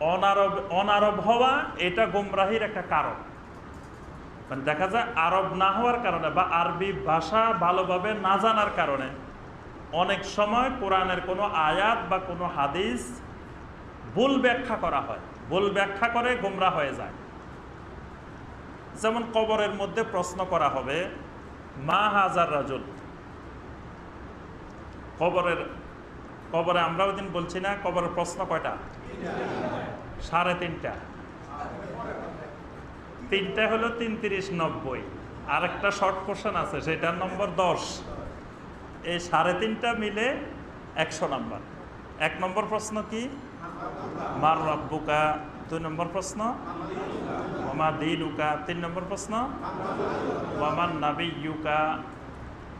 অনারব অনারব হওয়া এটা গোমরাহির একটা কারণ। মানে দেখা যায় আরব না হওয়ার কারণে বা আরবি ভাষা ভালোভাবে না জানার কারণে অনেক সময় কোরআনের কোনো আয়াত বা কোনো হাদিস ভুল ব্যাখ্যা করা হয়। ভুল ব্যাখ্যা করে গোমরা হয়ে যায়। যেমন কবরের মধ্যে প্রশ্ন করা হবে, মা হাজার রাজুল? কবরের কবরে আমরা ওই দিন বলছি না, কবরের প্রশ্ন কয়টা? সাড়ে তিনটা। তিনটা হলো তিন তিরিশ নব্বই। আর একটা শর্ট কোশ্চেন আছে, সেটার নম্বর দশ। এই সাড়ে তিনটা মিলে একশো নম্বর। এক নম্বর প্রশ্ন কি? মার রব্বুকা। দুই নম্বর প্রশ্ন? ওমা দিনুকা। তিন নম্বর প্রশ্ন? ওয়ামান নাবি ইউকা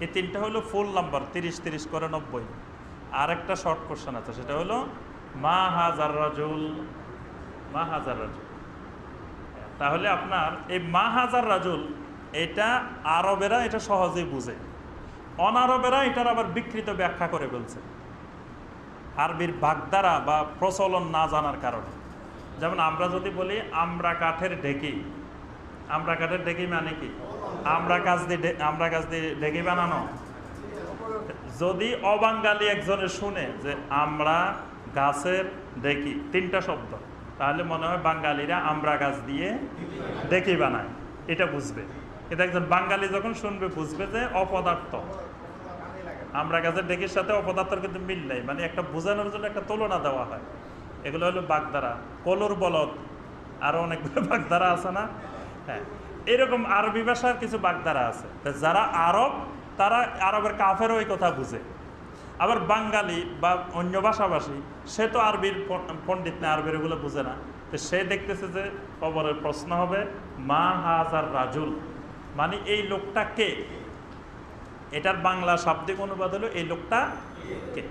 এই তিনটা হলো ফুল নাম্বার তিরিশ তিরিশ করে নব্বই। আর একটা শর্ট কোশ্চেন আছে, সেটা হলো, মা হাজার রাজুল, মা হাজার রাজুল। তাহলে আপনার এই মা হাজার রাজুল, এটা আরবেরা এটা সহজেই বুঝে। অনারবেরা এটার আবার বিকৃত ব্যাখ্যা করে বলছে। আরবির বাগদারা বা প্রচলন না জানার কারণে। যেমন আমরা যদি বলি, আমরা কাঠের ঢেকি। আমরা কাঠের ঢেকি মানে কি? আমরা গাছ দিয়ে আমরা গাছ দিয়ে ঢেকি বানানো। যদি অবাঙ্গালি একজনে শুনে যে আমরা গাছের ডেকি তিনটা শব্দ, তাহলে মনে হয় বাঙালিরা আমরা গাছ দিয়ে ডেকি বানায়। এটা বুঝবে। কিন্তু একজন বাঙালি যখন শুনবে, বুঝবে যে অপদার্থ। আমরা গাছের ডেকির সাথে অপদার্থের কিন্তু মিল নেই। মানে একটা বোঝানোর জন্য একটা তুলনা দেওয়া হয়। এগুলো হলো বাগদারা কলুর বলদ। আরও অনেকগুলো বাগদারা আছে না? হ্যাঁ। এরকম আরবি ভাষার কিছু বাগদারা আছে। যারা আরব তারা আরবের কাফেরও ওই কথা বুঝে। আবার বাঙালি বা অন্য ভাষাভাষী, সে তো আরবির পণ্ডিত না, আরবির এগুলো বুঝে না। তো সে দেখতেছে যে কবরের প্রশ্ন হবে, মা হাজার রাজুল? মানে এই লোকটা কে? এটার বাংলা শাব্দিক অনুবাদ হলো, এই লোকটা কে?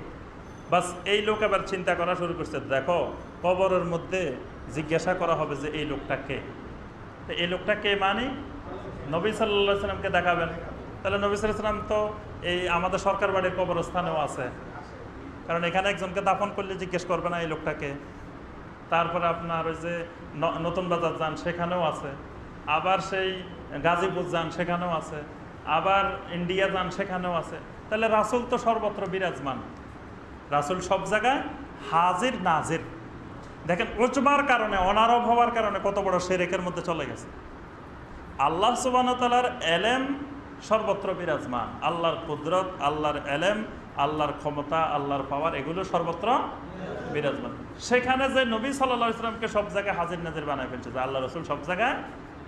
বাস এই লোক আবার চিন্তা করা শুরু করছে, দেখো, কবরের মধ্যে জিজ্ঞাসা করা হবে যে এই লোকটা কে? তো এই লোকটা কে মানে? নবী সাল্লাহ সাল্লামকে দেখাবেন। তাহলে নবী সাল্লাহ সাল্লাম তো এই আমাদের সরকার বাড়ির কবরস্থানেও আছে। কারণ এখানে একজনকে দাফন করলে জিজ্ঞেস করবে না এই লোকটাকে। তারপরে আপনার ওই যে নতুন বাজার যান, সেখানেও আছে। আবার সেই গাজীপুর যান, সেখানেও আছে। আবার ইন্ডিয়া যান, সেখানেও আছে। তাহলে রাসুল তো সর্বত্র বিরাজমান। রাসুল সব জায়গায় হাজির, নাজির। দেখেন, উজমার কারণে, অনারব হওয়ার কারণে কত বড় সেরেকের মধ্যে চলে গেছে। আল্লাহ সুবানতালার এলেম সর্বত্র বিরাজমান। আল্লাহর কুদরত, আল্লাহর এলেম, আল্লাহর ক্ষমতা, আল্লাহর পাওয়ার, এগুলো সর্বত্র বিরাজমান। সেখানে যে নবী সাল্লাহ ইসলামকে সব জায়গায় হাজির নাজির বানায় ফেলছে, যে আল্লাহ রসুল সব জায়গায়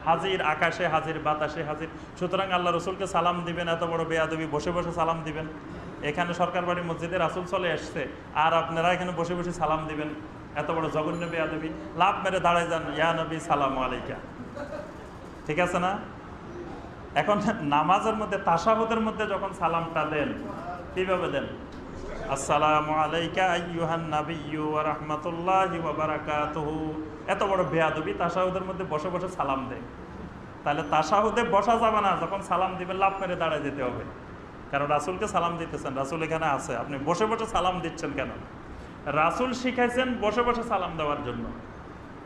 হাজির, আকাশে হাজির, বাতাসে হাজির। সুতরাং আল্লাহ রসুলকে সালাম দিবেন, এত বড় বেয়াদবি, বসে বসে সালাম দিবেন। এখানে সরকার বাড়ি মসজিদে রাসুল চলে আসছে, আর আপনারা এখানে বসে বসে সালাম দিবেন। এত বড় জঘন্য বেয়াদবি। লাভ মেরে দাঁড়ায় যান, ইয়া নবী, সালাম আলাইকা। ঠিক আছে না? এখন নামাজের মধ্যে, তাসাহুদের মধ্যে যখন সালামটা দেন, কীভাবে দেন? এত বড় মধ্যে বসে বসে সালাম তাহলে বসা যখন সালাম দাঁড়ায় যেতে হবে। কারণ রাসূলকে সালাম দিতেছেন, রাসূল এখানে আছে। আপনি বসে বসে সালাম দিচ্ছেন কেন? রাসূল শিখাইছেন বসে বসে সালাম দেওয়ার জন্য।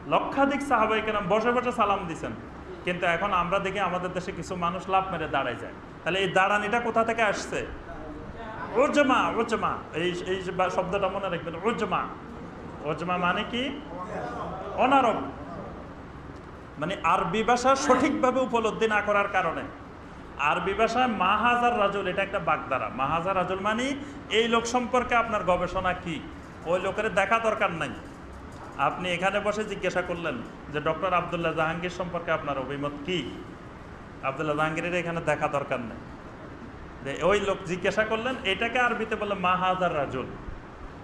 লক্ষাধিক সাহাবাই কেন বসে বসে সালাম দিছেন। কিন্তু এখন আমরা দেখি আমাদের দেশে কিছু মানুষ লাভ মেরে দাঁড়ায় যায়। তাহলে এই দাঁড়ানিটা কোথা থেকে আসছে? ওজমা ওজমা এই এই শব্দটা মনে রাখবেন ওজমা ওজমা মানে কি? অনারব মানে আরবি ভাষা সঠিকভাবে উপলব্ধি না করার কারণে। আরবি ভাষায় মাহাজার রাজুল, এটা একটা বাগদারা। মাহাজার রাজুল মানে এই লোক সম্পর্কে আপনার গবেষণা কি? ওই লোকের দেখা দরকার নাই। আপনি এখানে বসে জিজ্ঞাসা করলেন যে, ডক্টর আবদুল্লাহ জাহাঙ্গীর সম্পর্কে আপনার অভিমত কি? আবদুল্লাহ জাহাঙ্গীরের এখানে দেখা দরকার নেই। যে, ওই লোক জিজ্ঞাসা করলেন, এটাকে আরবিতে বলে মাহাজার রাজুল।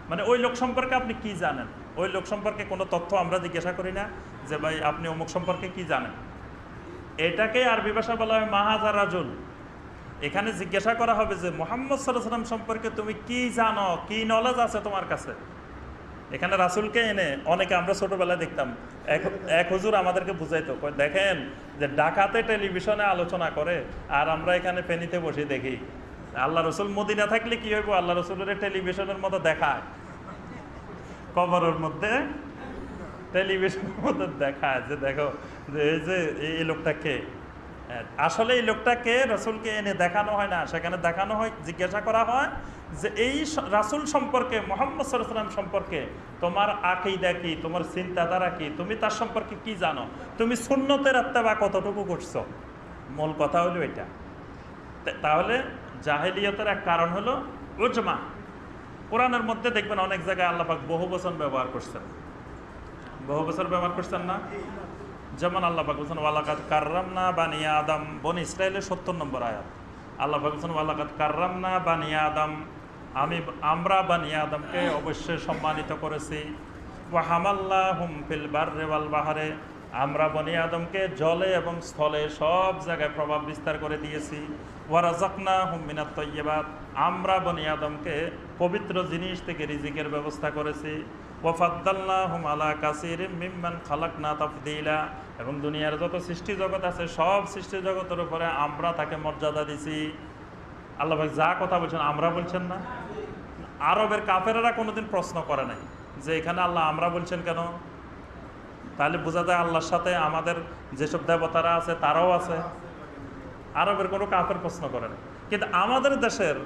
মানে ওই লোক সম্পর্কে আপনি কি জানেন? ওই লোক সম্পর্কে কোনো তথ্য আমরা জিজ্ঞাসা করি না যে, ভাই, আপনি অমুক সম্পর্কে কি জানেন? এটাকে আরবি ভাষা বলা হয় মাহাজার রাজুল। এখানে জিজ্ঞাসা করা হবে যে, মোহাম্মদ সাল্লাহ সাল্লাম সম্পর্কে তুমি কি জানো? কি নলেজ আছে তোমার কাছে? এখানে রাসুলকে এনে অনেকে আমরা ছোটবেলায় দেখতাম। এক এক হুজুর আমাদেরকে বুঝাইতো দেখেন যে ডাকাতে টেলিভিশনে আলোচনা করে আর আমরা এখানে ফেনিতে বসে দেখি। আল্লাহ রসুল মদিনা থাকলে কি হইব? আল্লাহ রসুলের টেলিভিশনের মতো দেখায়। কবরের মধ্যে টেলিভিশনের মধ্যে দেখায় যে দেখো, যে এই যে এই এই লোকটাকে আসলে এই লোকটাকে রসুলকে এনে দেখানো হয় না, সেখানে দেখানো হয়, জিজ্ঞাসা করা হয় যে এই রাসূল সম্পর্কে, মোহাম্মদ সাল্লাম সম্পর্কে তোমার আকিদা কি, তোমার চিন্তাধারা কি, তুমি তার সম্পর্কে কি জানো, তুমি সুন্নতের আত্মা কতটুকু করছ? মূল কথা হলো এটা। তাহলে জাহেলিয়তের এক কারণ হলো উজমা। কোরআনের মধ্যে দেখবেন অনেক জায়গায় আল্লাপাক বহু বচন ব্যবহার করছেন। বহু বছর ব্যবহার করছেন না? যেমন আল্লাহ পাক ওয়ালাকাত কার্রামনা বানিয়া আদম। বন ইসরায়েলের সত্তর নম্বর আয়াত। আল্লাহ পাক ওয়ালাকাত কার্রামনা বানিয়া আদম। আমি, আমরা বানিয়া আদমকে অবশ্যই সম্মানিত করেছি। ওয়া হামাল্লাহ হুম ফিল বাররে বাহারে। আমরা বনি আদমকে জলে এবং স্থলে সব জায়গায় প্রভাব বিস্তার করে দিয়েছি। ওয়ারাজাকনা হুম মিনাত তৈবাত আমরা বনি আদমকে পবিত্র জিনিস থেকে রিজিকের ব্যবস্থা করেছি। ওয়াফাদ্দাল্লা হুম আলা কাসির মিম্মান খালাকনা তাফদিলা। এবং দুনিয়ার যত সৃষ্টি জগৎ আছে, সব সৃষ্টি জগতের উপরে আমরা তাকে মর্যাদা দিছি। আল্লাহ ভাই যা কথা বলছেন আমরা বলছেন না। আরবের কাফেরেরা কোনোদিন প্রশ্ন করে নাই যে এখানে আল্লাহ আমরা বলছেন কেন? তাহলে বোঝা যায় আল্লাহর সাথে আমাদের যেসব দেবতারা আছে, তারাও আছে। আরবের কোনো কাফের প্রশ্ন করে না কিন্তু আমাদের দেশের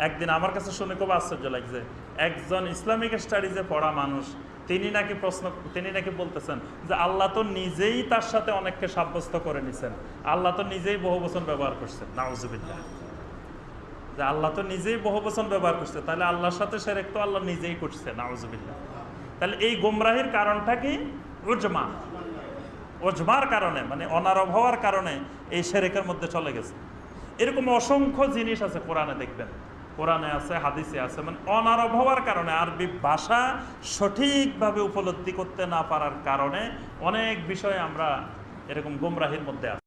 একদিন আমার কাছে শুনে খুব আশ্চর্য লাগছে। একজন ইসলামিক স্টাডিজে পড়া মানুষ, তিনি নাকি প্রশ্ন, তিনি নাকি বলতেছেন যে আল্লাহ তো নিজেই তার সাথে অনেককে সাব্যস্ত করে নিছেন। আল্লাহ তো নিজেই বহু বচন ব্যবহার করছেন। নাউজুবিল্লাহ। যে আল্লাহ তো নিজেই বহু বচন ব্যবহার করছে, তাহলে আল্লাহর সাথে সেরেক তো আল্লাহ নিজেই করছে। নাউজুবিল্লাহ। তাহলে এই গোমরাহির কারণটা কি? উজমা। ওজমার কারণে মানে অনারব হওয়ার কারণে এই সেরেকের মধ্যে চলে গেছে। এরকম অসংখ্য জিনিস আছে কোরআনে দেখবেন। কোরআনে আছে, হাদিসে আছে মানে অনারব হওয়ার কারণে আরবি ভাষা সঠিকভাবে উপলব্ধি করতে না পারার কারণে অনেক বিষয়ে আমরা এরকম গুমরাহির মধ্যে আছি।